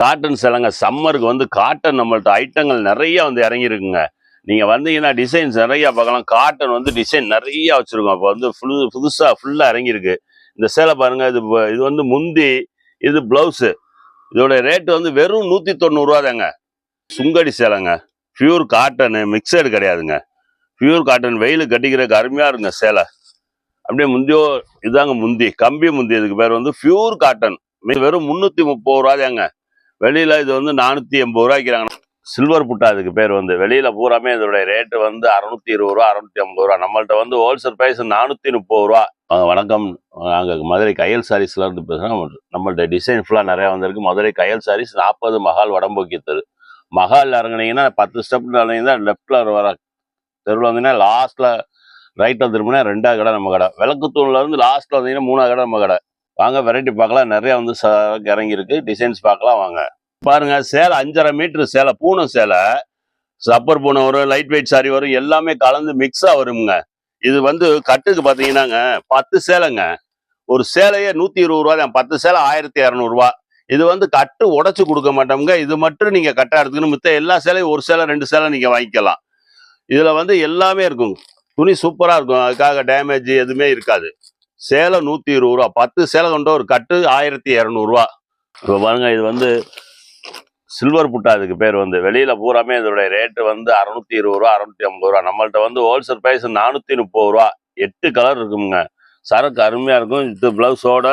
Cotton சேலைங்க சம்மருக்கு வந்து cotton நம்மள்ட்ட ஐட்டங்கள் நிறைய வந்து இறங்கியிருக்குங்க. நீங்கள் வந்தீங்கன்னா டிசைன்ஸ் நிறையா பார்க்கலாம். காட்டன் வந்து டிசைன் நிறையா வச்சுருக்கோம். அப்போ வந்து ஃபுல் புதுசாக ஃபுல்லாக இறங்கியிருக்கு. இந்த சேலை பாருங்க இது இது வந்து முந்தி இது ப்ளவுஸு இதோட ரேட்டு வந்து வெறும் நூற்றி தொண்ணூறுரூவா தாங்க. சுங்கடி சேலைங்க. பியூர் காட்டனு மிக்சடு கிடையாதுங்க. பியூர் காட்டன் வெயில் கட்டிக்கிறதுக்கு அருமையாக இருங்க சேலை. அப்படியே முந்தியோ இதாங்க முந்தி கம்பி முந்தி. இதுக்கு பேர் வந்து பியூர் காட்டன் வெறும் முந்நூற்றி முப்பது ரூபா தாங்க. வெளியில இது வந்து நானூற்றி எண்பது ரூபாய்க்கிறாங்க சில்வர் புட்டா அதுக்கு பேர் வந்து. வெளியில் பூராமே இதோடைய ரேட்டு வந்து அறுநூத்தி இருபது ரூபா அறநூற்றி ஐம்பது ரூபா. நம்மள்ட்ட வந்து ஹோல்சேல் ப்ரைஸ் நானூற்றி முப்பது ரூபா. வணக்கம். நாங்கள் மதுரை கையல் சாரீஸ்ல இருந்து பேசுகிறோம் நம்மள்ட்ட டிசைன் ஃபுல்லாக நிறையா வந்திருக்கு. மதுரை கையல் சாரீஸ் நாற்பது மகால் வடம்போக்கி தெரு. மகால் இறங்குனீங்கன்னா பத்து ஸ்டெப் இறங்குனீங்கன்னா லெஃப்ட்ல வர தெருவில் வந்தீங்கன்னா லாஸ்ட்ல ரைட்டில் திரும்பினா ரெண்டாவது கடை நம்ம கடை. விளக்குத்தூண்ல இருந்து லாஸ்ட்ல வந்தீங்கன்னா மூணாவது கடை நம்ம கடை. வாங்க வெரைட்டி பார்க்கலாம். நிறையா வந்து சரக்கு இறங்கியிருக்கு. டிசைன்ஸ் பார்க்கலாம் வாங்க. பாருங்க சேலை அஞ்சரை மீட்ரு சேலை பூனை சேலை. சப்பர் பூனை வரும் லைட் வெயிட் சாரி வரும் எல்லாமே கலந்து மிக்ஸாக வருங்க. இது வந்து கட்டுக்கு பார்த்தீங்கன்னாங்க பத்து சேலைங்க. ஒரு சேலையே நூற்றி இருபது ரூபா தான். பத்து சேலை ஆயிரத்தி இரநூறுவா இது வந்து கட்டு உடச்சி கொடுக்க மாட்டோம்ங்க. இது மட்டும் நீங்கள் கட்டாக எடுத்துக்கணும். மித்த எல்லா சேலையும் ஒரு சேலை ரெண்டு சேலை நீங்கள் வாங்கிக்கலாம். இதில் வந்து எல்லாமே இருக்கும் துணி சூப்பராக இருக்கும். அதுக்காக டேமேஜ் எதுவுமே இருக்காது. சேலை நூற்றி இருபது ரூபா பத்து சேலை கொண்ட ஒரு கட்டு ஆயிரத்தி இரநூறுவா. இப்போ பாருங்க இது வந்து சில்வர் புட்டா அதுக்கு பேர் வந்து. வெளியில் பூராமே இதோடைய ரேட்டு வந்து அறநூற்றி இருபது ரூபா அறநூற்றி ஐம்பது ரூபா. நம்மள்ட்ட வந்து ஹோல்சேல் ப்ரைஸ் நானூற்றி முப்பது ரூபா. எட்டு கலர் இருக்குங்க. சரக்கு அருமையாக இருக்கும். இது பிளவுஸோட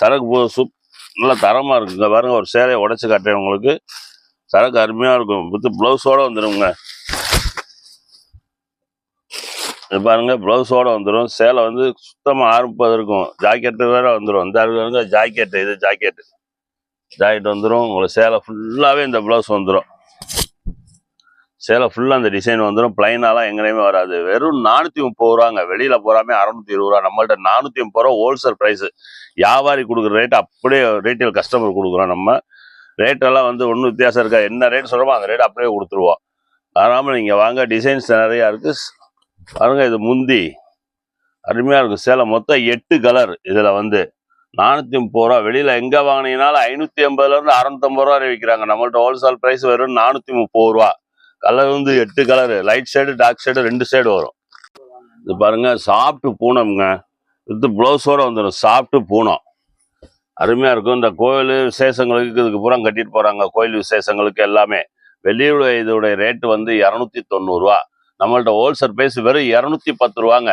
சரக்கு சூப் நல்லா தரமாக இருக்குங்க பாருங்க ஒரு சேலையை உடச்சி காட்டுறேன் உங்களுக்கு. சரக்கு அருமையாக இருக்கும். வித்து ப்ளவுஸோடு வந்துடுங்க இது பாருங்க ப்ளவுஸோட வந்துடும் சேலை வந்து சுத்தமா ஆரம்பிப்பது இருக்கும். ஜாக்கெட்டு வேற வந்துடும் இந்த ஜாக்கெட்டு இது ஜாக்கெட்டு ஜாக்கெட் வந்துடும் உங்களுக்கு சேலை ஃபுல்லாகவே இந்த ப்ளவுஸ் வந்துடும் சேலை ஃபுல்லாக அந்த டிசைன் வந்துடும் பிளைனாலாம் எங்கேயுமே வராது. வெறும் நானூற்றி முப்பது ரூபாங்க. வெளியில் போகிறாமே அறநூத்தி இருபது ரூபா. நம்மள்ட்ட நானூற்றி முப்பது ரூபா ஹோல்சேல் ப்ரைஸு வியாபாரி கொடுக்குற ரேட் அப்படியே ரீட்டைல் கஸ்டமர் கொடுக்குறோம் நம்ம. ரேட்டெல்லாம் வந்து ஒன்றும் வித்தியாசம் இருக்கா என்ன ரேட் சொல்கிறோமோ அந்த ரேட் அப்படியே கொடுத்துருவோம். வராமல் நீங்கள் வாங்க. டிசைன்ஸ் நிறையா இருக்குது பாருங்க இது முந்தி. அருமையாக இருக்கும். சேலை மொத்தம் எட்டு கலர் இதில் வந்து. நானூற்றி முப்பது ரூபா வெளியில் எங்கே வாங்கினீங்கனாலும் ஐநூற்றி ஐம்பதுலேருந்து அறநூத்தம்பது ரூபா வரை விற்கிறாங்க. நம்மள்ட்ட ஹோல்சேல் ப்ரைஸ் வரும் நானூற்றி முப்பது ரூபா. கலர் வந்து எட்டு colour light shade dark shade ரெண்டு ஷேடு வரும். இது பாருங்க சாப்பிட்டு பூனம்ங்க. வித்து ப்ளவுஸோட வந்துடும் சாப்பிட்டு பூனம். அருமையாக இருக்கும். இந்த கோயில் விசேஷங்களுக்கு இதுக்கு பூரா கட்டிட்டு போகிறாங்க கோயில் விசேஷங்களுக்கு எல்லாமே. வெளியுடைய இதோடைய ரேட்டு வந்து இரநூத்தி தொண்ணூறுரூவா நம்மள்ட்ட ஹோல்சேல் ப்ரைஸ் வெறும் இரநூத்தி பத்து ரூபாங்க.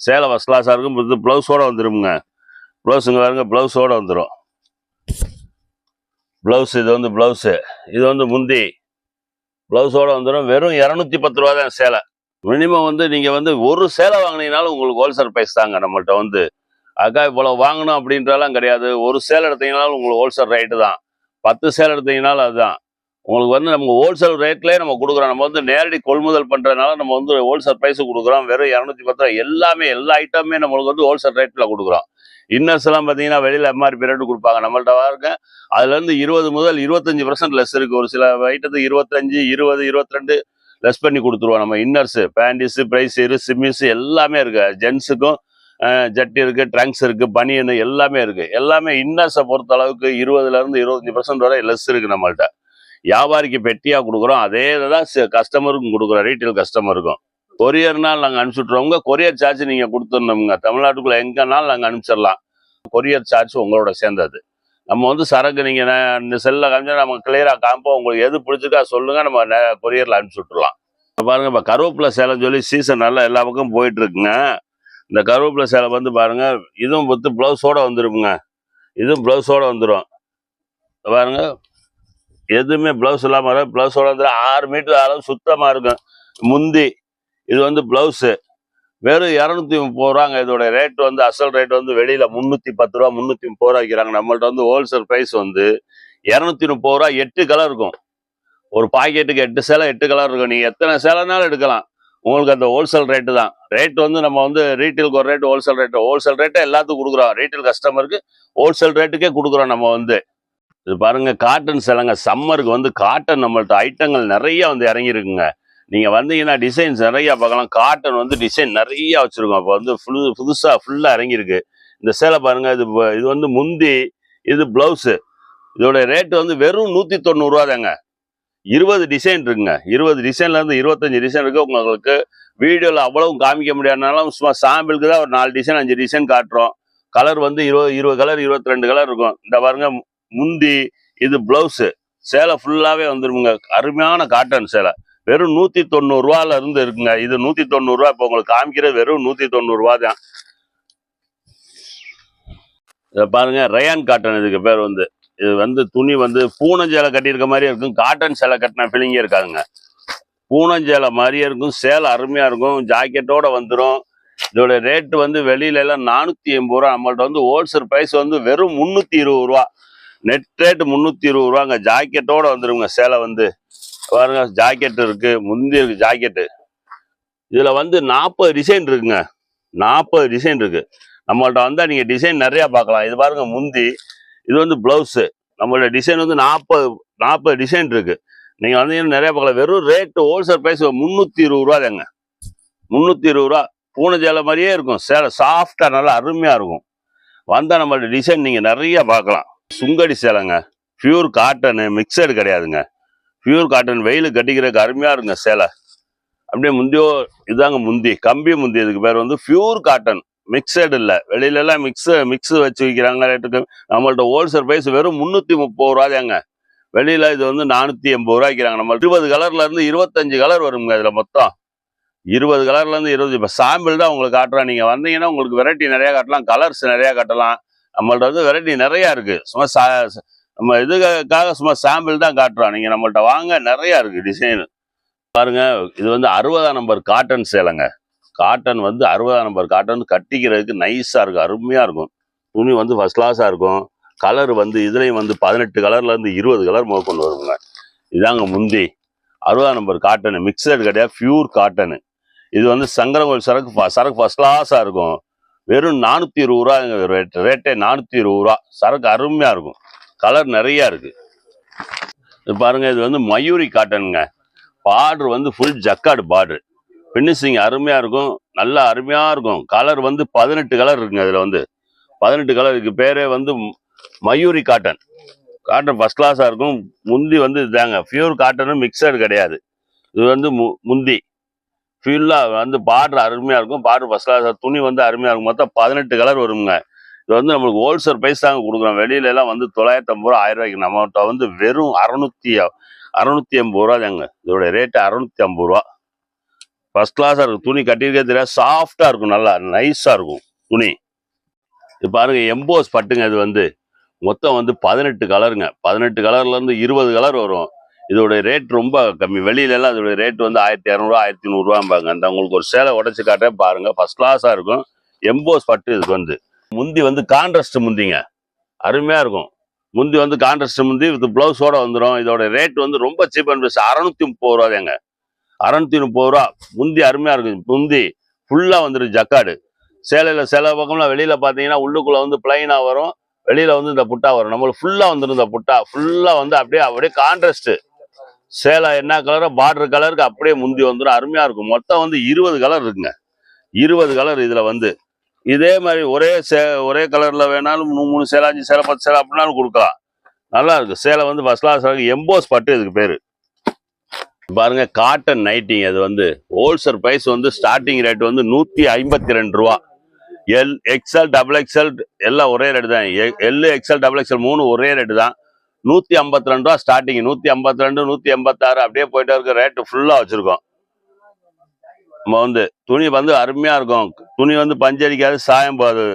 சேலை ஃபஸ்ட் கிளாஸாக இருக்கும் இது ப்ளவுஸோடு வந்துருமுங்க. ப்ளவுஸுங்க பாருங்க ப்ளவுஸோடு வந்துடும் ப்ளவுஸ் இது வந்து ப்ளவுஸு இது வந்து முந்தி. ப்ளவுஸோடு வந்துடும் வெறும் இரநூத்தி பத்து ரூபா தான் சேலை. மினிமம் வந்து நீங்கள் வந்து ஒரு சேலை வாங்கினீங்கனாலும் உங்களுக்கு ஹோல்சேல் ப்ரைஸ் தாங்க நம்மள்ட்ட வந்து. அக்கா இவ்வளோ வாங்கணும் அப்படின்றலாம் கிடையாது. ஒரு சேலை எடுத்தீங்கனாலும் உங்களுக்கு ஹோல்சேல் ரேட்டு தான். பத்து சேலை எடுத்தீங்கனாலும் அதுதான். உங்களுக்கு வந்து நம்ம ஹோல்சேல் ரேட்லேயே நம்ம கொடுக்குறோம். நம்ம வந்து நேரடி கொள்முதல் பண்ணுறதுனால நம்ம வந்து ஹோல்சேல் ப்ரைஸு கொடுக்குறோம். வெறும் இரநூத்தி பத்து ரூபா எல்லாமே எல்லா ஐட்டமே நம்மளுக்கு வந்து ஹோல்சேல் ரேட்டில் கொடுக்குறோம். இன்னர்ஸ் எல்லாம் பார்த்தீங்கன்னா வெளியில் எம்ஆர்பி ரேட்டு கொடுப்பாங்க. நம்மள்ட்ட வரைக்கும் அதுலேருந்து இருபது முதல் இருபத்தஞ்சு பர்சன்ட் லெஸ் இருக்குது ஒரு சில ஐட்டத்துக்கு இருபத்தஞ்சு இருபது இருபத்தி ரெண்டு லெஸ் பண்ணி கொடுத்துருவோம் நம்ம இன்னர்ஸு பேண்டிஸு ப்ரைஸரு சிம்மிஸு எல்லாமே இருக்குது ஜென்ஸுக்கும் ஜட்டி இருக்குது ட்ரங்க்ஸ் இருக்குது பனியன் எல்லாமே இருக்குது எல்லாமே இன்னர்ஸை பொறுத்த அளவுக்கு இருபதுலேருந்து இருபத்தஞ்சி பர்சன்ட் வரை லெஸ் இருக்குது நம்மள்ட்ட. வியாபாரிக்கு பெட்டியாக கொடுக்குறோம் அதே தான் கஸ்டமருக்கும் கொடுக்குறோம் ரீட்டைல் கஸ்டமருக்கும் கொரியர்னால் நாங்கள் அனுப்பிச்சுட்றவங்க கொரியர் சார்ஜ் நீங்கள் கொடுத்துடணுங்க தமிழ்நாட்டுக்குள்ளே எங்கேனாலும் நாங்கள் அனுப்பிச்சிடலாம். கொரியர் சார்ஜ் உங்களோட சேர்ந்தது. நம்ம வந்து சரக்கு நீங்கள் இந்த செல்லில் காமிச்சா நம்ம கிளியராக காமிப்போம். உங்களுக்கு எது பிடிச்சிருக்கா சொல்லுங்கள் நம்ம கொரியரில் அனுப்பிச்சி விட்றலாம் பாருங்கள் பாருங்க இப்போ கருவேப்பிலை சேலைன்னு சொல்லி சீசன் நல்லா எல்லா பக்கம் போயிட்டு இருக்குங்க இந்த கருவேப்பிலை சேலை வந்து பாருங்கள் இதுவும் பத்து ப்ளவுஸோட வந்துருக்குங்க இதுவும் ப்ளவுஸோடு வந்துடும் பாருங்க எதுவுமே ப்ளவுஸ் இல்லாமல் வரும் ப்ளவுஸோட வந்து ஆறு மீட்டர் அளவு சுத்தமாக இருக்கும். முந்தி. இது வந்து ப்ளவுஸு வெறும் இரநூத்தி முப்பது ரூபாங்க. இதோட ரேட் வந்து அசல் ரேட் வந்து வெளியில முந்நூற்றி பத்து ரூபா முந்நூற்றி முப்பது ரூபா வைக்கிறாங்க. நம்மள்ட்ட வந்து ஹோல்சேல் ப்ரைஸ் வந்து இரநூத்தி முப்பது ரூபா எட்டு கலர் இருக்கும். ஒரு பாக்கெட்டுக்கு எட்டு சேலை எட்டு கலர் இருக்கும். நீங்கள் எத்தனை சேலைனாலும் எடுக்கலாம். உங்களுக்கு அந்த ஹோல்சேல் ரேட்டு தான். ரேட் வந்து நம்ம வந்து ரீட்டெயிலுக்கு ஒரு ரேட் ஹோல்சேல் ரேட்டு ஹோல்சேல் ரேட்டை எல்லாத்துக்கும் கொடுக்குறோம். ரீட்டைல் கஸ்டமருக்கு ஹோல்சேல் ரேட்டுக்கே கொடுக்குறோம் நம்ம வந்து. இது பாருங்க காட்டன் சேலைங்க. சம்மருக்கு வந்து காட்டன் நம்மள்ட்ட ஐட்டங்கள் நிறைய வந்து இறங்கியிருக்குங்க. நீங்கள் வந்தீங்கன்னா டிசைன்ஸ் நிறையா பார்க்கலாம். காட்டன் வந்து டிசைன் நிறையா வச்சுருக்கோம். அப்போ வந்து ஃபுல் புதுசாக ஃபுல்லாக இறங்கியிருக்கு. இந்த சேலை பாருங்க இது இது வந்து முந்தி இது ப்ளவுஸு இதோட ரேட்டு வந்து வெறும் நூற்றி தொண்ணூறுரூவா தாங்க. இருபது டிசைன் இருக்குங்க. இருபது டிசைன்லேருந்து இருபத்தஞ்சி டிசைன் இருக்குது உங்களுக்கு வீடியோவில் அவ்வளவும் காமிக்க முடியாதனாலும் சும்மா சாம்பிளுக்கு தான் ஒரு நாலு டிசைன் அஞ்சு டிசைன் காட்டுறோம். கலர் வந்து இருபது இருபது கலர் இருபத்தி ரெண்டு கலர் இருக்கும். இந்த பாருங்க முந்தி இது பிளவுஸு சேலை ஃபுல்லாகவே வந்துருமுங்க. அருமையான காட்டன் சேலை. வெறும் நூற்றி தொண்ணூறுரூவால இருந்து இருக்குங்க. இது நூற்றி தொண்ணூறுரூவா இப்போ உங்களுக்கு காமிக்கிறது வெறும் நூற்றி தொண்ணூறுரூவா தான். இதை பாருங்க ரயான் காட்டன் இதுக்கு பேர் வந்து. இது வந்து துணி வந்து பூனஞ்சேலை கட்டியிருக்க மாதிரியே இருக்கும். காட்டன் சேலை கட்டின ஃபீலிங்கே இருக்காதுங்க. பூனஞ்சேலை மாதிரியே இருக்கும். சேலை அருமையாக இருக்கும். ஜாக்கெட்டோட வந்துடும் இதோட ரேட்டு வந்து வெளியில எல்லாம் நானூற்றி எண்பது ரூபா. நம்மள்ட்ட வந்து ஹோல்சேல் ப்ரைஸ் வந்து வெறும் முந்நூற்றி இருபது ரூபா. நெட் ரேட் முந்நூற்றி இருபது ரூபாங்க. ஜாக்கெட்டோடு வந்துடுங்க சேலை வந்து. பாருங்க ஜாக்கெட் இருக்குது முந்தி இருக்குது ஜாக்கெட்டு இதில் வந்து நாற்பது டிசைன் இருக்குங்க. நாற்பது டிசைன் இருக்குது நம்மள்ட்ட வந்தால் நீங்கள் டிசைன் நிறையா பார்க்கலாம். இது பாருங்கள் முந்தி. இது வந்து ப்ளவுஸு நம்மளோட டிசைன் வந்து நாற்பது நாற்பது டிசைன் இருக்குது நீங்கள் வந்து நிறைய பார்க்கலாம். வெறும் ரேட்டு ஹோல்சேல் ப்ரைஸ் முந்நூற்றி இருபது ரூபா தாங்க. முந்நூற்றி இருபது ரூபா. பூனை சேலை மாதிரியே இருக்கும். சேலை சாஃப்டாக நல்லா அருமையாக இருக்கும். வந்தால் நம்மளோட டிசைன் நீங்கள் நிறையா பார்க்கலாம். சுங்கடி சேலைங்க. பியூர் காட்டனு மிக்சடு கிடையாதுங்க. பியூர் காட்டன் வெயில் கட்டிக்கிறதுக்கு அருமையாக இருங்க சேலை. அப்படியே முந்தியோ இதாங்க முந்தி கம்பி முந்தி. இதுக்கு பேர் வந்து பியூர் காட்டன் மிக்சடு இல்லை. வெளியிலலாம் மிக்ஸு மிக்ஸ் மிக்ஸ் வச்சு விற்கிறாங்க ரேட்டுக்கு. நம்மள்ட்ட ஹோல்சேல் ப்ரைஸ் வெறும் முந்நூற்றி முப்பது ரூபா தாங்க வெளியில இது வந்து நானூற்றி எண்பது ரூபா விற்கிறாங்க நம்ம இருபது கலர்லேருந்து இருபத்தஞ்சி இருபத்தஞ்சு கலர் வருங்க இதில் மொத்தம். இருபது கலர்லேருந்து இருபது இப்போ சாம்பிள் தான் உங்களுக்கு காட்டுறோம். நீங்கள் வந்தீங்கன்னா உங்களுக்கு வெரைட்டி நிறையா காட்டலாம் கலர்ஸ் நிறையா காட்டலாம். நம்மள்ட்ட வந்து வெரைட்டி நிறையா இருக்குது சும்மா சா- நம்ம இதுக்காக சும்மா சாம்பிள் தான் காட்டுறோம். நீங்கள் நம்மள்ட்ட வாங்க நிறையா இருக்குது டிசைனு பாருங்க இது வந்து அறுபதாம் நம்பர் காட்டன் சேலைங்க. காட்டன் வந்து அறுபதாம் நம்பர் காட்டன் கட்டிக்கிறதுக்கு நைஸாக இருக்கும் அருமையாக இருக்கும். துணி வந்து ஃபஸ்ட் கிளாஸாக இருக்கும். கலர் வந்து இதுலேயும் வந்து பதினெட்டு கலர்லேருந்து இருபது கலர் முக கொண்டு வருங்க. இதாங்க முந்தி. அறுபதாம் நம்பர் காட்டனு மிக்சடு கிடையாது பியூர் காட்டனு இது வந்து சங்கரகோல் சரக்கு ஃப- சரக்கு ஃபஸ்ட் கிளாஸாக இருக்கும். வெறும் நானூத்தி இருபது ரூபாங்க ரேட் ரேட்டே நானூத்தி இருபது ரூபா. சரக்கு அருமையா இருக்கும். கலர் நிறைய இருக்கு. இது பாருங்க இது வந்து மயூரி காட்டனுங்க பார்டர் வந்து ஃபுல் ஜக்காடு பார்டர் ஃபினிஷிங் அருமையா இருக்கும். நல்லா அருமையா இருக்கும். கலர் வந்து பதினெட்டு கலர் இருக்குங்க இதுல வந்து. பதினெட்டு கலர் இதுக்கு பேரே வந்து மயூரி காட்டன் காட்டன் ஃபர்ஸ்ட் கிளாஸா இருக்கும். முந்தி வந்து இதாங்க. பியூர் காட்டனும் மிக்சடு கிடையாது. இது வந்து மு- முந்தி. ஃபுல்லாக வந்து பார்டர் அருமையாக இருக்கும். பார்டர் ஃபஸ்ட் கிளாஸ் துணி வந்து அருமையாக இருக்கும். மொத்தம் பதினெட்டு கலர் வருங்க. இது வந்து நம்மளுக்கு ஹோல்சேல் பிரைஸ் தாங்க கொடுக்குறோம். வெளியில எல்லாம் வந்து தொள்ளாயிரத்தி ஐம்பது ரூபா ஆயிரம் ரூபாய்க்கு நம்மகிட்ட வந்து வெறும் அறநூற்றி அறநூற்றி ஐம்பது ரூபா தாங்க. இதோட ரேட்டு அறநூற்றி ஐம்பது ரூபா. ஃபர்ஸ்ட் கிளாஸாக இருக்கும் துணி கட்டியிருக்கே தெரியாது. சாஃப்டாக இருக்கும். நல்லா நைஸாக இருக்கும் துணி. இது பாருங்க எம்போஸ் பட்டுங்க இது வந்து. மொத்தம் வந்து பதினெட்டு கலருங்க பதினெட்டு கலர்லேருந்து இருபது கலர் வரும். இதோட ரேட் ரொம்ப கம்மி. வெளியிலலாம் எல்லாம் ரேட் வந்து ஆயிரத்தி இரநூறுவா ஆயிரத்தி நூறுரூவாம்பாங்க அந்த உங்களுக்கு ஒரு சேலை உடச்சி காட்டுறேன் பாருங்கள் ஃபர்ஸ்ட் கிளாஸாக இருக்கும். எம்போஸ் பட்டு இதுக்கு வந்து. முந்தி வந்து கான்ட்ராஸ்ட் முந்திங்க. அருமையாக இருக்கும். முந்தி வந்து கான்ட்ராஸ்ட் முந்தி இது ப்ளவுஸோட வந்துடும் இதோட ரேட் வந்து ரொம்ப சீப் அண்ட் பெஸ்ட் அறநூற்றி முப்பது ரூபா தாங்க அறநூற்றி முப்பது ரூபா. முந்தி அருமையாக இருக்கும். முந்தி ஃபுல்லாக வந்துடும் ஜக்காடு. சேலையில் சில பக்கம்லாம் வெளியில் பார்த்தீங்கன்னா உள்ளுக்குள்ளே வந்து பிளைனாக வரும். வெளியில் வந்து இந்த புட்டா வரும். நம்மளுக்கு ஃபுல்லாக வந்துடும் இந்த புட்டா. ஃபுல்லாக வந்து அப்படியே அப்படியே கான்ட்ரஸ்ட்டு சேலை என்ன கலரோ பார்டர் கலருக்கு அப்படியே முந்தி வந்துடும் அருமையாக இருக்கும். மொத்தம் வந்து இருபது கலர் இருக்குங்க. இருபது கலர் இதில் வந்து. இதே மாதிரி ஒரே சே ஒரே கலரில் வேணாலும் மூணு மூணு சேலை அஞ்சு சேலை பத்து சேலை அப்படின்னாலும் கொடுக்கலாம். நல்லா இருக்குது சேலை வந்து ஃபஸ்ட் கிளாஸ் எம்போஸ் பட்டு இதுக்கு பேர். பாருங்க காட்டன் நைட்டிங் அது வந்து ஹோல்சேல் ப்ரைஸ் வந்து ஸ்டார்டிங் ரேட் வந்து நூற்றி ஐம்பத்தி ரெண்டு ரூபா. எல் எக்ஸ்எல் டபுள் எக்ஸ்எல் எல்லாம் ஒரே ரேட்டு தான். எல் எக்ஸ்எல் டபுள் எக்ஸ்எல் மூணு ஒரே ரேட்டு தான். நூத்தி ஐம்பத்தி ரெண்டு ரூபா ஸ்டார்டிங் நூத்தி ஐம்பத்தி ரெண்டு நூத்தி எண்பத்தாறு அப்படியே போயிட்டே இருக்க. ரேட்டு ஃபுல்லா வச்சிருக்கோம். நம்ம வந்து துணி வந்து அருமையா இருக்கும். துணி வந்து பஞ்சடிக்காது சாயம் போகாது.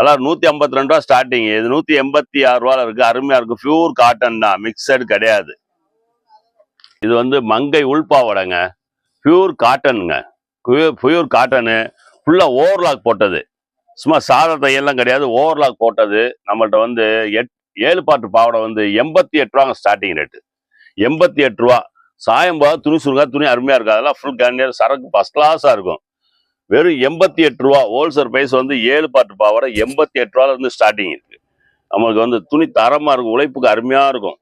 அதான் நூத்தி ஐம்பத்தி ரெண்டு ரூபா ஸ்டார்டிங் இது நூத்தி எண்பத்தி ஆறு ரூபால இருக்கு. அருமையா இருக்கு. பியூர் காட்டன் தான். மிக்சடு கிடையாது. இது வந்து மங்கை உள்பாவடைங்க. பியூர் காட்டனுங்க பியூர் காட்டனு ஃபுல்லா ஓவர்லாக் போட்டது. சும்மா சாதா தையெல்லாம் கிடையாது. ஓவர்லாக் போட்டது. நம்மள்ட்ட வந்து எட் ஏழு பாட்டு பாவாடை வந்து எண்பத்தி எட்டு ரூபாங்க ஸ்டார்டிங் ரேட்டு எண்பத்தி எட்டு ரூபா. சாயம் போக துணி சுருங்கா துணி அருமையா இருக்கும். அதெல்லாம் ஃபுல் கேண்டியர் சரக்கு ஃபர்ஸ்ட் கிளாஸா இருக்கும். வெறும் எண்பத்தி எட்டு ரூபா. ஹோல்சேல் பிரைஸ் வந்து ஏழு பாட்டு பாவாடை எண்பத்தி எட்டு ரூபால இருந்து ஸ்டார்டிங் இருக்கு. நம்மளுக்கு வந்து துணி தரமா இருக்கும். உழைப்புக்கு அருமையா இருக்கும்.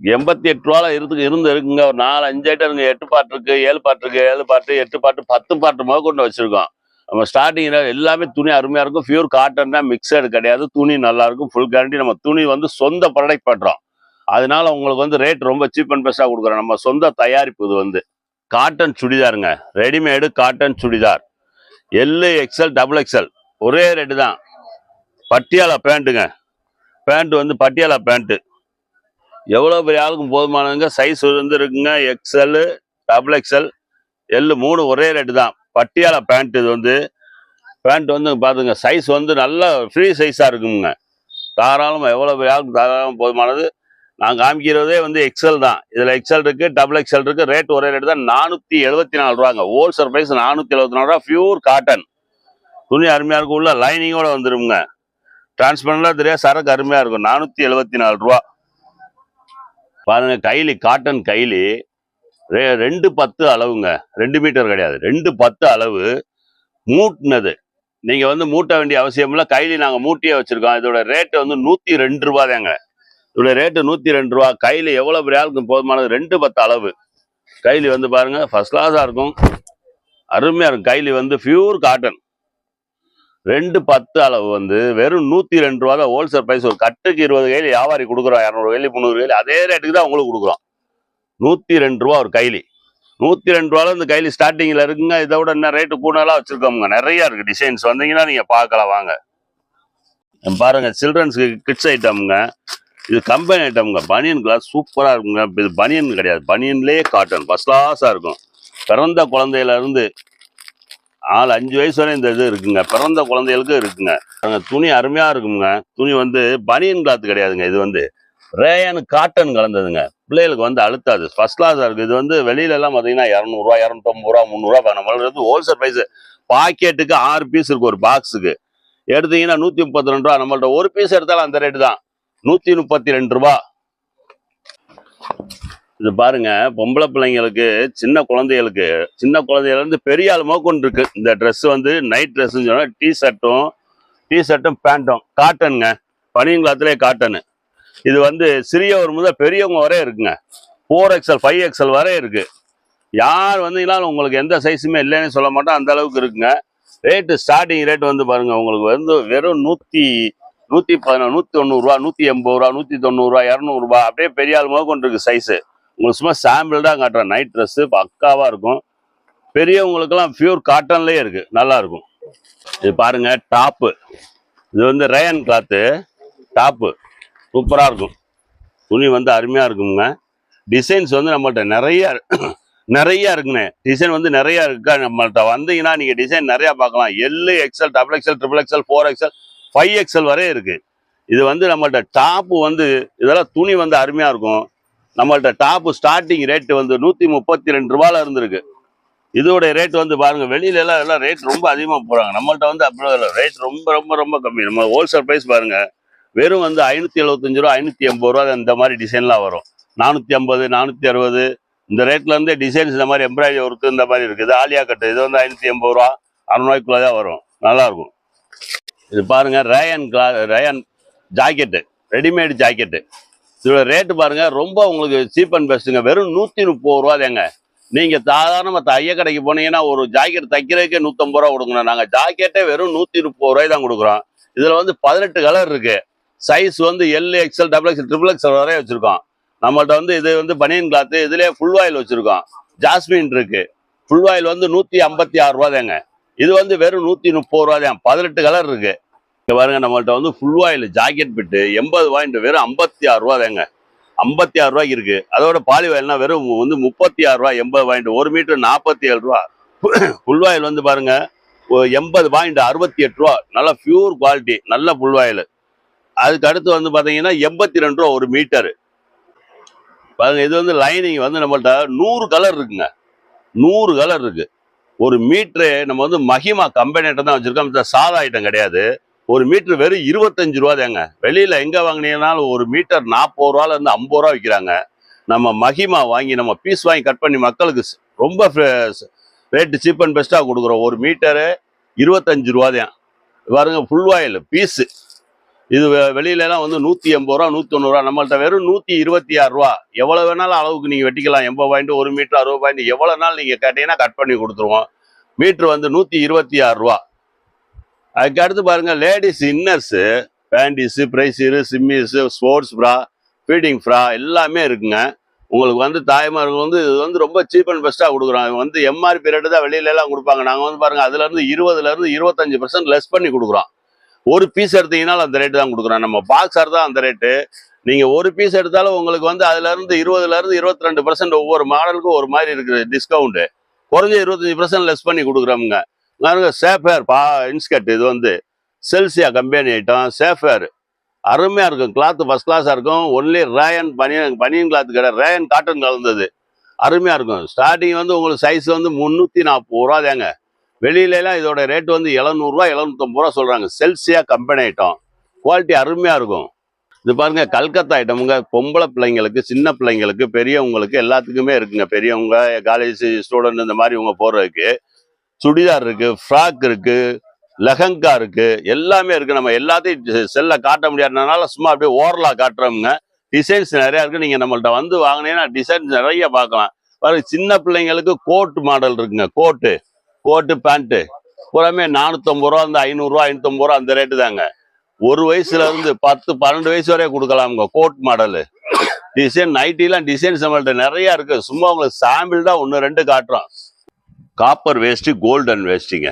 எண்பத்தி எட்டு ரூபால இருந்து இருந்து இருக்குங்க. ஒரு நாலு அஞ்சு ஐட்டம் இருக்கு. எட்டு பாட்டு இருக்கு ஏழு பாட்டு இருக்கு ஏழு பாட்டு எட்டு பாட்டு பத்து பாட்டு முதல் கொண்டு வச்சிருக்கோம். நம்ம ஸ்டார்டிங்கில் எல்லாமே துணி அருமையாக இருக்கும். பியூர் காட்டன் தான் மிக்சடு கிடையாது. துணி நல்லா இருக்கும். ஃபுல் கேரண்டி நம்ம துணி வந்து சொந்த ப்ராடக்ட் பண்ணுறோம் அதனால உங்களுக்கு வந்து ரேட் ரொம்ப சீப் அண்ட் பெஸ்ட்டாக கொடுக்குறோம். நம்ம சொந்த தயாரிப்பு இது வந்து. Cotton சுடிதாருங்க. Readymade cotton churidar. L XL double XL ஒரே ரேட்டு தான். பட்டியாலா பேண்ட்டுங்க பேண்ட்டு வந்து பட்டியாலா பேண்ட்டு எவ்வளோ பெரிய ஆளுக்கும் போதுமானதுங்க. சைஸ் வந்து இருக்குங்க. எக்ஸல் டபுள் எக்ஸ்எல் எல்லு மூணு ஒரே ரேட்டு தான். பட்டியாலா பேண்ட் இது வந்து பேண்ட் வந்து பார்த்துங்க சைஸ் வந்து நல்ல ஃப்ரீ சைஸாக இருக்குங்க. தாராளமாக எவ்வளோ யாருக்கும் தாராளமாக போதுமானது. நான் காமிக்கிறதே வந்து எக்ஸல் தான். இதில் எக்ஸல் இருக்குது டபுள் எக்ஸல் இருக்குது ரேட் ஒரே ரேட் தான். நானூற்றி எழுபத்தி நாலு ரூபாங்க. ஹோல்சேல் ப்ரைஸ் நானூற்றி எழுபத்தி நாலு ரூபா பியூர் காட்டன் துணி அருமையாக இருக்கும். உள்ள லைனிங்கோட வந்துருங்க டிரான்ஸ்பரண்ட்லாம் தெரியாது சரக்கு அருமையாக இருக்கும். நானூற்றி எழுபத்தி நாலு ரூபா. பாருங்கள் கைலி காட்டன் கைலி ரெண்டு பத்து அளவுங்க. ரெண்டு மீட்டர் கிடையாது. ரெண்டு பத்து அளவு மூட்டினது. நீங்கள் வந்து மூட்ட வேண்டிய அவசியம் இல்லை. நாங்கள் மூட்டியே வச்சுருக்கோம். இதோட ரேட்டு வந்து நூற்றி ரெண்டு ரூபா தாங்க இதோட ரேட்டு நூற்றி ரெண்டு ரூபா. கையில் எவ்வளோ பெரிய ஆளுக்கு போதுமானது? ரெண்டு பத்து அளவு. கைலி வந்து பாருங்கள் ஃபர்ஸ்ட் கிளாஸாக இருக்கும். அருமையாக இருக்கும். கைலி வந்து பியூர் காட்டன் ரெண்டு பத்து அளவு வந்து வெறும் நூற்றி ரெண்டு ரூபா தான் ஹோல்சேல் ப்ரைஸ் ஒரு கட்டுக்கு இருபது கையில் வியாபாரி கொடுக்குறோம் இரநூறு கையில் முந்நூறு கையில் அதே ரேட்டுக்கு தான் உங்களுக்கு கொடுக்குறோம். நூற்றி ரெண்டு ரூபா ஒரு கைலி. நூற்றி ரெண்டு ரூபால இந்த கைலி ஸ்டார்டிங்கில் இருக்குங்க. இதை விட என்ன ரேட்டு கூடலாம் வச்சுருக்கோமுங்க. நிறையா இருக்குது டிசைன்ஸ் வந்தீங்கன்னா நீங்கள் பார்க்கலாம் வாங்க. பாருங்கள் பாருங்க கிட்ஸ் ஐட்டம்ங்க இது கம்பெனி ஐட்டம்ங்க பனியன் கிளாஸ் சூப்பராக இருக்குங்க. இது பனியன் கிடையாது. பனியன்லேயே காட்டன் ஃபஸ்ட் கிளாஸாக இருக்கும். பிறந்த குழந்தையிலேருந்து ஆள் அஞ்சு வயசு வரை இந்த இது இருக்குங்க. பிறந்த குழந்தைகளுக்கு இருக்குங்க. பாருங்க, துணி அருமையாக இருக்குங்க. துணி வந்து பனியன் கிளாத் கிடையாதுங்க. இது வந்து ரேயன் காட்டன் கலந்ததுங்க. பிள்ளைகளுக்கு வந்து அழுத்தாது. ஃபர்ஸ்ட் கிளாஸா இருக்குது இது வந்து வெளியில எல்லாம் பார்த்தீங்கன்னா இரநூறுவா இரநூத்தம்பது ரூபா முந்நூறுவா நம்மளுக்கு ஹோல்சேல் பிரைஸ் பாக்கெட்டுக்கு ஆறு பீஸ் இருக்கு ஒரு பாக்ஸுக்கு எடுத்தீங்கன்னா நூத்தி முப்பத்தி ரெண்டு ரூபா. நம்மள்ட்ட ஒரு பீஸ் எடுத்தாலும் அந்த ரேட்டு தான். நூத்தி முப்பத்தி ரெண்டு ரூபா இது பாருங்க பொம்பளை பிள்ளைங்களுக்கு சின்ன குழந்தைகளுக்கு சின்ன குழந்தையில இருந்து பெரிய ஆள் மோக்கொண்டு இருக்கு இந்த ட்ரெஸ் வந்து நைட் ட்ரெஸ்ஸுன்னு சொன்னா டி ஷர்ட்டும் டி ஷர்ட்டும் பேண்ட்டும் காட்டனுங்க பனியன் கிளாத்லேயே காட்டனு இது வந்து சிறியவர் முதல் பெரியவங்க வரை இருக்குங்க. ஃபோர் எக்ஸல் ஃபைவ் எக்ஸல் வரை இருக்கு. யார் வந்தீங்கனாலும் உங்களுக்கு எந்த சைஸுமே இல்லைன்னு சொல்ல மாட்டோம். அந்த அளவுக்கு இருக்குங்க. ரேட்டு ஸ்டார்டிங் ரேட் வந்து பாருங்க. உங்களுக்கு வந்து வெறும் நூற்றி நூற்றி பதினொன்று நூற்றி தொண்ணூறுரூவா நூற்றி எண்பது ரூபா நூற்றி தொண்ணூறுரூவா இரநூறுபா அப்படியே பெரிய ஆள் முதல் கொண்டு இருக்குது சைஸு உங்களுக்கு சும்மா சாம்பிள் தான் காட்டுறேன். நைட் ட்ரெஸ்ஸு பக்காவாக இருக்கும். பெரியவங்களுக்கெல்லாம் பியூர் காட்டன்லேயே இருக்குது நல்லாயிருக்கும் இது பாருங்கள் டாப்பு இது வந்து ரயன் கிளாத்து டாப்பு சூப்பராக இருக்கும். துணி வந்து அருமையாக இருக்குங்க. டிசைன்ஸ் வந்து நம்மள்கிட்ட நிறைய நிறையா இருக்குண்ணே டிசைன் வந்து நிறையா இருக்கா? நம்மள்கிட்ட வந்தீங்கன்னா நீங்கள் டிசைன் நிறையா பார்க்கலாம். L XL double XL triple XL four XL five XL வரையும் இருக்குது இது வந்து நம்மள்கிட்ட டாப்பு வந்து இதெல்லாம் துணி வந்து அருமையாக இருக்கும். நம்மள்கிட்ட டாப்பு ஸ்டார்டிங் ரேட்டு வந்து நூற்றி முப்பத்தி ரெண்டு ரூபால இருந்திருக்கு. இதோட ரேட் வந்து பாருங்க வெளியில எல்லாம் எல்லாம் ரேட் ரொம்ப அதிகமாக போகிறாங்க நம்மள்கிட்ட வந்து அப்படி இல்லை. ரேட் ரொம்ப ரொம்ப ரொம்ப கம்மி. நம்ம ஹோல்சேல் ப்ரைஸ் பாருங்கள் வெறும் வந்து ஐநூற்றி எழுபத்தஞ்சு ரூபா ஐநூற்றி எண்பது ரூபா இந்த மாதிரி டிசைன்லாம் வரும். நானூற்றி ஐம்பது நானூற்றி அறுபது இந்த ரேட்லருந்தே டிசைன்ஸ் இந்த மாதிரி எம்ப்ராய்டரி ஒர்க்கு இந்த மாதிரி இருக்குது. ஆலியா கட்டு இது வந்து ஐநூற்றி எண்பது ரூபா அறநூறுவாய்க்குள்ள தான் வரும். நல்லாயிருக்கும். இது பாருங்கள் ரேயன் கிளா ரேயன் ஜாக்கெட்டு ரெடிமேட் ஜாக்கெட்டு இதோட ரேட்டு பாருங்க ரொம்ப உங்களுக்கு சீப் அண்ட் பெஸ்ட்டுங்க வெறும் நூற்றி முப்பது ரூபா தேங்க. நீங்கள் சாதாரணமாக தைய கடைக்கு போனீங்கன்னா ஒரு ஜாக்கெட் தைக்கிறதுக்கே நூற்றம்பது ரூபா கொடுக்கணும். நாங்கள் ஜாக்கெட்டே வெறும் நூற்றி முப்பது ரூபாய் தான் கொடுக்குறோம். இதில் வந்து பதினெட்டு கலர் இருக்குது சைஸ் வந்து L XL double XL triple XL வரைய வச்சுருக்கோம். நம்மள்ட்ட வந்து இது வந்து பனியன் கிளாத்து இதுலேயே ஃபுல் ஆயில் வச்சுருக்கோம். ஜாஸ்மின் இருக்குது ஃபுல் ஆயில் வந்து நூற்றி ஐம்பத்தி ஆறு ரூபா தாங்க இது வந்து வெறும் நூற்றி முப்பது ரூபா தான் பதினெட்டு கலர் இருக்கு. இங்கே பாருங்க நம்மள்ட்ட வந்து ஃபுல் ஆயில் ஜாக்கெட் பிட்டு எண்பது பாயிண்ட் வெறும் ஐம்பத்தி ஆறு ரூபா தாங்க ஐம்பத்தி ஆறு ரூபாய்க்கு இருக்குது அதோட பாலி வாயில்னா வெறும் வந்து முப்பத்தி ஆறு ரூபா எண்பது பாயிண்ட் ஒரு மீட்டர் நாற்பத்தி ஏழு ரூபா. ஃபுல் ஆயில் வந்து பாருங்க எண்பது பாயிண்ட் அறுபத்தி எட்டு ரூபா. நல்ல பியூர் குவாலிட்டி நல்ல புல் அதுக்கு அடுத்து வந்து பார்த்தீங்கன்னா எண்பத்தி ரெண்டு ரூபா ஒரு மீட்டரு. பாருங்க இது வந்து லைனிங் வந்து நம்மள்ட்ட நூறு கலர் இருக்குங்க. நூறு கலர் இருக்கு. ஒரு மீட்ரு நம்ம வந்து மஹிமா கம்பெனி தான் வச்சிருக்கோம். சாதா ஐட்டம் கிடையாது. ஒரு மீட்ரு வெறும் இருபத்தஞ்சு ரூபா தாங்க. வெளியில எங்க வாங்கினீங்கனாலும் ஒரு மீட்டர் நாற்பது ரூபால இருந்து ஐம்பது ரூபா விற்கிறாங்க நம்ம மஹிமா வாங்கி நம்ம பீஸ் வாங்கி கட் பண்ணி மக்களுக்கு ரொம்ப ரேட்டு சீப் அண்ட் பெஸ்ட்டாக கொடுக்குறோம். ஒரு மீட்டரு இருபத்தஞ்சு ரூபா தான். பாருங்க ஃபுல் ஆயில் பீஸு. இது வெளியிலலாம் வந்து நூற்றி எண்பது ரூபா நூற்றி தொண்ணூறுரூவா நம்மள்ட்ட வெறும் நூற்றி இருபத்தி ஆறு ரூபா. எவ்வளோ வேணாலும் அளவுக்கு நீங்கள் வெட்டிக்கலாம். எண்பது பாயிண்ட் ஒரு மீட்டர் அறுபது பாயிண்ட் எவ்வளோ நாள் நீங்கள் கேட்டீங்கன்னா கட் பண்ணி கொடுத்துருவோம். மீட்ரு வந்து நூற்றி இருபத்தி ஆறு ரூபா. அதுக்கு அடுத்து பாருங்கள் ladies inners panties brassiere chemise sports bra feeding bra எல்லாமே இருக்குங்க. உங்களுக்கு வந்து தாய்மார்கள் வந்து இது வந்து ரொம்ப சீப் அண்ட் பெஸ்ட்டாக கொடுக்குறோம். வந்து எம்ஆர்பி ரேட்டு தான் வெளியிலலாம் கொடுப்பாங்க. நாங்கள் வந்து பாருங்க அதுலேருந்து இருபதுலேருந்து இருபத்தஞ்சு பர்சன்ட் லெஸ் பண்ணி கொடுக்குறோம். ஒரு பீஸ் எடுத்தீங்கன்னாலும் அந்த ரேட்டு தான் கொடுக்குறோம். நம்ம பாக்ஸர் தான் அந்த ரேட்டு நீங்கள் ஒரு பீஸ் எடுத்தாலும் உங்களுக்கு வந்து அதுலேருந்து இருபதுலேருந்து இருபத்தி ரெண்டு பர்சன்ட் ஒவ்வொரு மாடலுக்கும் ஒரு மாதிரி இருக்குது டிஸ்கவுண்ட்டு குறைஞ்ச இருபத்தஞ்சி பர்சன்ட் லெஸ் பண்ணி கொடுக்குறோமுங்க. பாருங்க சேஃபேர் பா இன்ஸ்கர்ட் இது வந்து செல்சியா கம்பெனி ஐட்டம் சேஃபேர் அருமையாக இருக்கும். கிளாத்து ஃபஸ்ட் கிளாஸாக இருக்கும். ஒன்லி ரேயன் பனியன் பனியன் கிளாத் கிடையாது ரேயன் காட்டன் கலந்தது. அருமையாக இருக்கும். ஸ்டார்டிங் வந்து உங்களுக்கு சைஸ் வந்து முந்நூற்றி நாற்பது ரூபா தேங்க. வெளியிலலாம் இதோட ரேட் வந்து எழுநூறுவா எழுநூத்தம்பது ரூபா சொல்கிறாங்க செல்சியா கம்பெனி ஐட்டம் குவாலிட்டி அருமையாக இருக்கும். இது பாருங்க கல்கத்தா ஐட்டமுங்க பொம்பளை பிள்ளைங்களுக்கு சின்ன பிள்ளைங்களுக்கு பெரியவங்களுக்கு எல்லாத்துக்குமே இருக்குங்க. பெரியவங்க காலேஜ் ஸ்டூடெண்ட் இந்த மாதிரி இவங்க போடுறதுக்கு சுடிதார் இருக்குது ஃப்ராக் இருக்குது லெஹங்கா இருக்குது எல்லாமே இருக்குது நம்ம எல்லாத்தையும் செல்ல காட்ட முடியாதனால சும்மா அப்படியே ஓரலாக காட்டுறோமுங்க. டிசைன்ஸ் நிறையா இருக்குது நீங்கள் நம்மள்ட்ட வந்து வாங்கினீங்கன்னா டிசைன்ஸ் நிறைய பார்க்கலாம். பாருங்க சின்ன பிள்ளைங்களுக்கு கோட் மாடல் இருக்குங்க கோட்டு கோட்டு பேண்ட்டு. பூராமே நானூற்றம்பது ரூபா அந்த ஐநூறுரூவா ஐநூற்றம்பது ரூபா அந்த ரேட்டு தாங்க. ஒரு வயசுல இருந்து பத்து பன்னெண்டு வயசு வரையும் கொடுக்கலாமுங்க கோட் மாடலு. டிசைன் நைட்டிலாம் டிசைன்ஸ் நம்மள்ட்ட நிறைய இருக்கு. சும்மா உங்களுக்கு சாம்பிள் தான் ஒன்று ரெண்டு காட்டுறோம். காப்பர் வேஸ்ட்டு கோல்டன் வேஸ்ட்டுங்க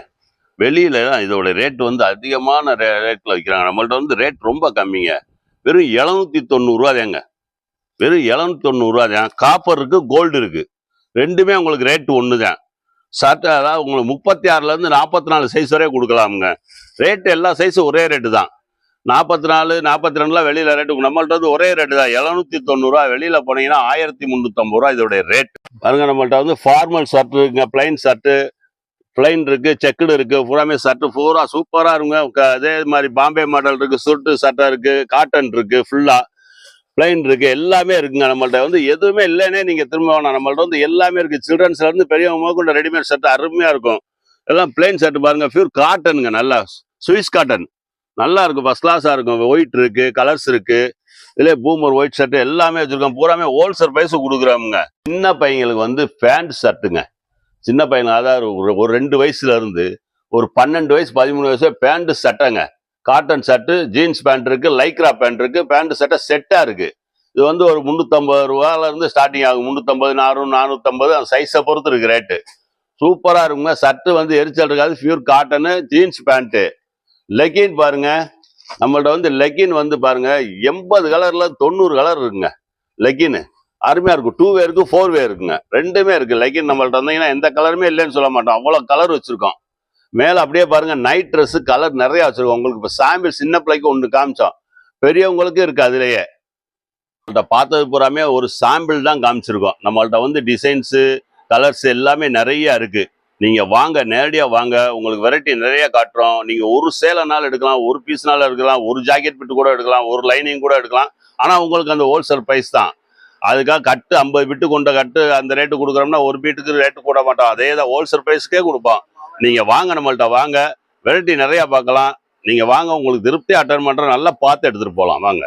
வெளியில இதோட ரேட் வந்து அதிகமான ரே ரேட்டில் விற்கிறாங்க நம்மள்ட்ட வந்து ரேட் ரொம்ப கம்மிங்க. வெறும் எழுநூத்தி தொண்ணூறுரூவா தேங்க. வெறும் எழுநூத்தி தொண்ணூறுரூவா தான். காப்பர் இருக்கு கோல்டு இருக்கு. ரெண்டுமே உங்களுக்கு ரேட்டு ஒன்று தான் சட்டை அதாவது உங்களுக்கு முப்பத்தி ஆறுலேருந்து நாற்பத்தி நாலு சைஸ் வரையும் கொடுக்கலாமுங்க. ரேட்டு எல்லா சைஸும் ஒரே ரேட்டு தான். நாற்பத்தி நாலு நாற்பத்தி ரெண்டுலாம் வெளியில் ரேட்டு நம்மள்ட்ட வந்து ஒரே ரேட்டு தான். எழுநூத்தி தொண்ணூறுரூவா வெளியில போனீங்கன்னா ஆயிரத்தி முந்நூற்றம்பது ரூபா இதோடைய ரேட் பாருங்க நம்மள்ட்ட வந்து ஃபார்மல் ஷர்ட் இருக்குங்க. பிளைன் ஷர்ட்டு பிளைன் இருக்கு செக்குடு இருக்கு. பூராமே ஷர்ட்டு பூரா சூப்பரா இருங்க அதே மாதிரி பாம்பே மாடல் இருக்கு. சுருட்டு சட்டை இருக்கு. காட்டன் இருக்கு. ஃபுல்லா பிளைன் இருக்குது எல்லாமே இருக்குங்க. நம்மள்ட்ட வந்து எதுவுமே இல்லைன்னே நீங்கள் திரும்ப வேணாம். நம்மள்ட்ட வந்து எல்லாமே இருக்குது சில்ட்ரன்ஸ்லேருந்து பெரியவங்க கொண்ட ரெடிமேட் ஷர்ட் அருமையாக இருக்கும். எல்லாம் பிளைன் ஷர்ட் பாருங்கள் பியூர் காட்டனுங்க நல்லா. சுவிஸ் காட்டன் நல்லா இருக்கும். ஃபஸ்ட் கிளாஸாக இருக்கும். ஒயிட் இருக்குது கலர்ஸ் இருக்குது இதிலே பூமர் ஒயிட் ஷர்ட் எல்லாமே வச்சுருக்கோம். பூராமே ஹோல்சேல் ப்ரைஸு கொடுக்குறாங்க சின்ன பையங்களுக்கு வந்து பேண்ட் ஷர்ட்டுங்க சின்ன பையன் அதாவது ஒரு ஒரு ரெண்டு வயசுலேருந்து ஒரு பன்னெண்டு வயசு பதிமூணு வயசு பேண்ட்டு சட்டைங்க காட்டன் ஷர்ட்டு ஜீன்ஸ் பேண்ட் இருக்குது லைக்ரா பேண்ட் இருக்குது பேண்ட் சட்டை செட்டாக இருக்குது இது வந்து ஒரு முந்நூற்றம்பது ரூபாலேருந்து ஸ்டார்டிங் ஆகும் முந்நூற்றம்பது நானூறு நானூற்றம்பது அந்த சைஸை பொறுத்து இருக்குது ரேட்டு சூப்பராக இருக்குங்க. சட்டு வந்து எரிச்சல் இருக்காது. Pure cotton jeans pant legging பாருங்க. நம்மள்ட்ட வந்து லெக்கின் வந்து பாருங்கள் எண்பது கலரில் தொண்ணூறு கலர் இருக்குங்க. லெகின் அருமையாக இருக்கும். டூ வே இருக்குது ஃபோர் வே இருக்குங்க. ரெண்டுமே இருக்குது லெக்கின் நம்மள்ட்ட வந்தீங்கன்னா எந்த கலருமே இல்லைன்னு சொல்ல மாட்டோம். அவ்வளோ கலர் வச்சுருக்கோம். மேலே அப்படியே பாருங்கள் நைட் ட்ரெஸ்ஸு கலர் நிறையா வச்சுருக்கோம். உங்களுக்கு இப்போ சாம்பிள் சின்ன பிள்ளைக்கு ஒன்று காமிச்சோம். பெரியவங்களுக்கு இருக்குது அதுலேயே. நம்மள்ட்ட பார்த்தது பூராமே ஒரு சாம்பிள் தான் காமிச்சிருக்கோம். நம்மள்ட்ட வந்து டிசைன்ஸு கலர்ஸ் எல்லாமே நிறையா இருக்குது நீங்கள் வாங்க நேரடியாக வாங்க. உங்களுக்கு வெரைட்டி நிறையா காட்டுறோம். நீங்கள் ஒரு சேலைனாலும் எடுக்கலாம் ஒரு பீஸ்னாலும் எடுக்கலாம் ஒரு ஜாக்கெட் பிட்டு கூட எடுக்கலாம் ஒரு லைனிங் கூட எடுக்கலாம். ஆனால் உங்களுக்கு அந்த ஹோல்சேல் ப்ரைஸ் தான். அதுக்காக கட்டு ஐம்பது பிட்டு கொண்ட கட்டு அந்த ரேட்டு கொடுக்குறோம்னா ஒரு பீட்டுக்கு ரேட்டு போட மாட்டோம். அதே தான் ஹோல்சேல் ப்ரைஸ்க்கே கொடுப்போம். நீங்கள் வாங்க நம்மள்ட்ட வாங்க. வெரைட்டி நிறையா பார்க்கலாம். நீங்கள் வாங்க உங்களுக்கு திருப்தி அட்டன் பண்ணுற நல்லா பார்த்து எடுத்துகிட்டு போகலாம் வாங்க.